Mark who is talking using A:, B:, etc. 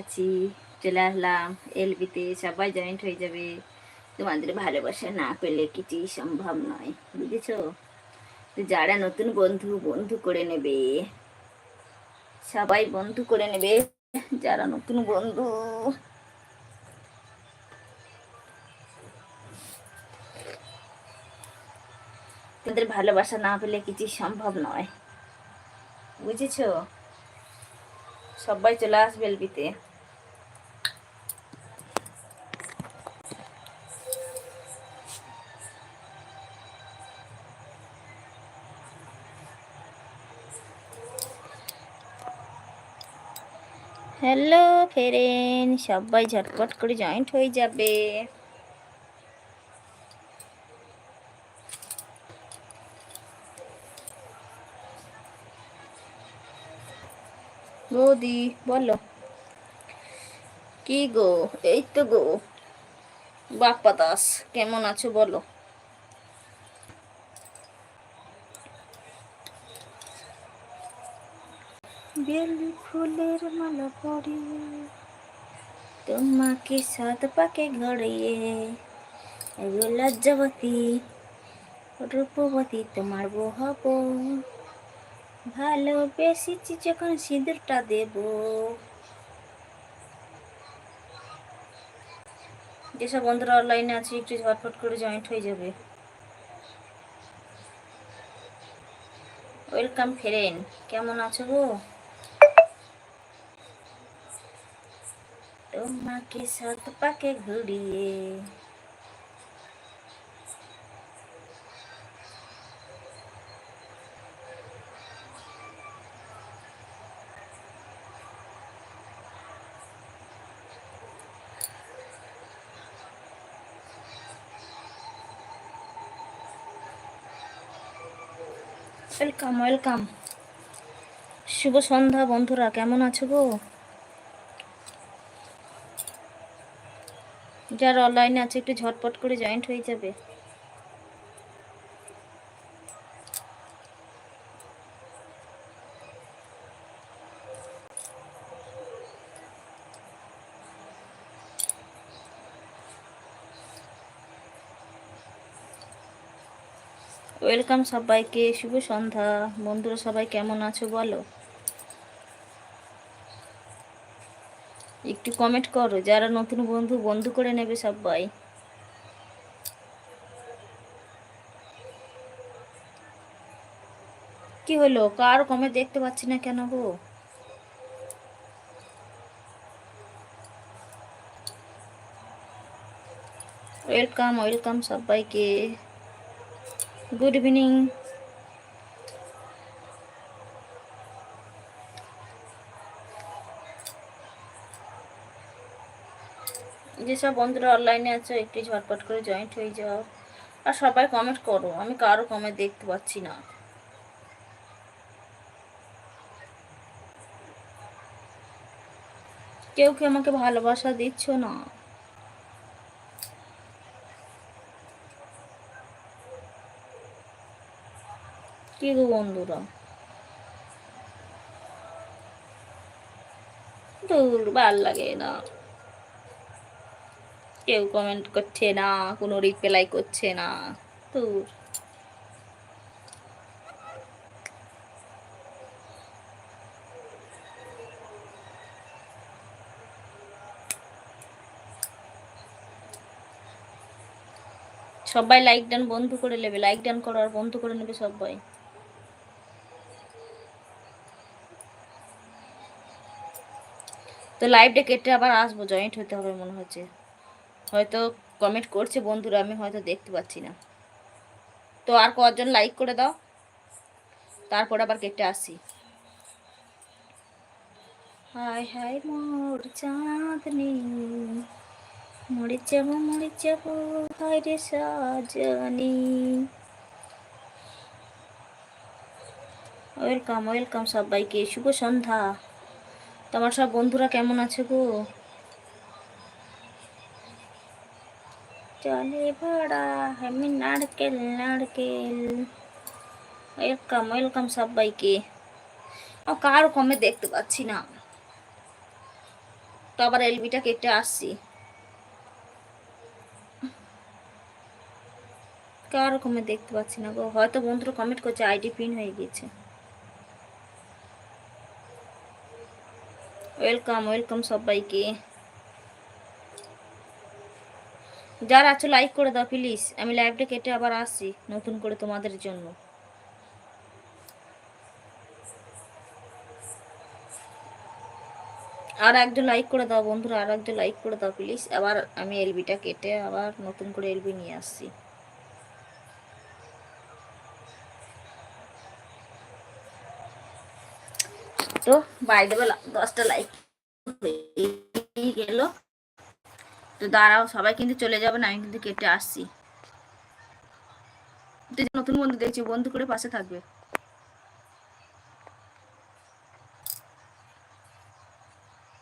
A: আছি, চলে আসলাম এলবিতে সবাই জয়েন্ট হয়ে যাবে। তোমাদের ভালোবাসা না পেলে কিছুই সম্ভব নয়, বুঝেছ? তো যারা নতুন বন্ধু বন্ধু করে নেবে, সবাই বন্ধু করে নেবে, যারা নতুন বন্ধু। তোমাদের ভালোবাসা না পেলে কিছুই সম্ভব নয়, বুঝেছ? সবাই চলে আসবে এলবিতে। হ্যালো ফেরেন সবাই ঝটপট করে জয়েন্ট হয়ে যাবে। বৌদি বলো। কি গো? এই তো গো। বাপ্পা দাস কেমন আছো বলো? বেলি ফুলের মালা পরিয়ে তোমাকে সাত পাকে ঘড়িয়ে লজ্জাবতী রূপবতী তোমার বউ হব ভালোবেসেছি যখন সিঁদুরটা দেব। যেসব বন্ধুরা অনলাইনে আছে, একটু ঝটফট করে জয়েন্ট হয়ে যাবে। ওয়েলকাম ফেরেন কেমন আছো গো? তোমাকে সাত পাকে ঘুরিয়ে ওয়েলকাম ওয়েলকাম শুভ সন্ধ্যা বন্ধুরা, কেমন আছো গো? যারা অনলাইনে আছে, একটু ঝটপট করে জয়েন্ট হয়ে যাবে। ওয়েলকাম সবাইকে, শুভ সন্ধ্যা। বন্ধুরা সবাই কেমন আছো বলো? একটু কমেন্ট করো, যারা নতুন বন্ধু বন্ধু করে নেবে সবাই। কি হলো? কার কমেন্ট দেখতে পাচ্ছি না কেন গো? ওয়েলকাম ওয়েলকাম সবাইকে। গুড ইভিনিং যেসব বন্ধুরা অনলাইনে আছে, একটু ঝটপট করে জয়েন্ট হয়ে যাও। আর সবাই কমেন্ট করো, আমি কারও কমেন্ট দেখতে পাচ্ছি না। কেউ কি আমাকে ভালোবাসা দিচ্ছ না? কি গো বন্ধুরা। দূর ভালো লাগে না। কেউ কমেন্ট করছে না, কোনো রিপ্লাই করছে না। দূর। সবাই লাইক ডান বন্ধ করে নেবে লাইক ডান করো বন্ধ করে নেবে সবাই। তো লাইভটা কেটে আবার আসব জয়েন্ট হতে হবে মনে হচ্ছে। হয়তো কমেন্ট করছে বন্ধুরা, আমি হয়তো দেখতে পাচ্ছি না। তো আর কজন লাইক করে দাও, তারপর আবার কেটে আসি। হাই হাই মোর চাঁদনি মরে যাব মরে যাব হাই রে সাজানি। ওয়েলকাম ওয়েলকাম সবাইকে, শুভ সন্ধ্যা। তোমার সব বন্ধুরা কেমন আছে গো? চলে ভাড়া, আমি নারকেল নারকেল। ওয়েলকাম ওয়েলকাম সবাইকে। ও কার কমে দেখতে পাচ্ছি না। তো আবার এলবিটা কেটে আসছি। কার কমে দেখতে পাচ্ছি না গো। হয়তো বন্ধুরা কমেন্ট করছে, আইডি পিন হয়ে গেছে। ওয়েলকাম ওয়েলকাম সবাইকে। যারা আছো লাইক করে দাও প্লিজ আমি লাইভটা কেটে আবার আসছি, নতুন করে তোমাদের জন্য। আর একজন লাইক করে দাও, বন্ধুরা। আর একজন লাইক করে দাও প্লিজ আবার আমি এলবিটা কেটে আবার নতুন করে এলবি নিয়ে আসছি। তো বাইরে বেলা দশটা লাইক গেল। তো দাঁড়াও, সবাই কিন্তু চলে যাবে না, আমি কিন্তু কেটে আসছি। নতুন বন্ধু দেখছি, বন্ধু করে পাশে থাকবে।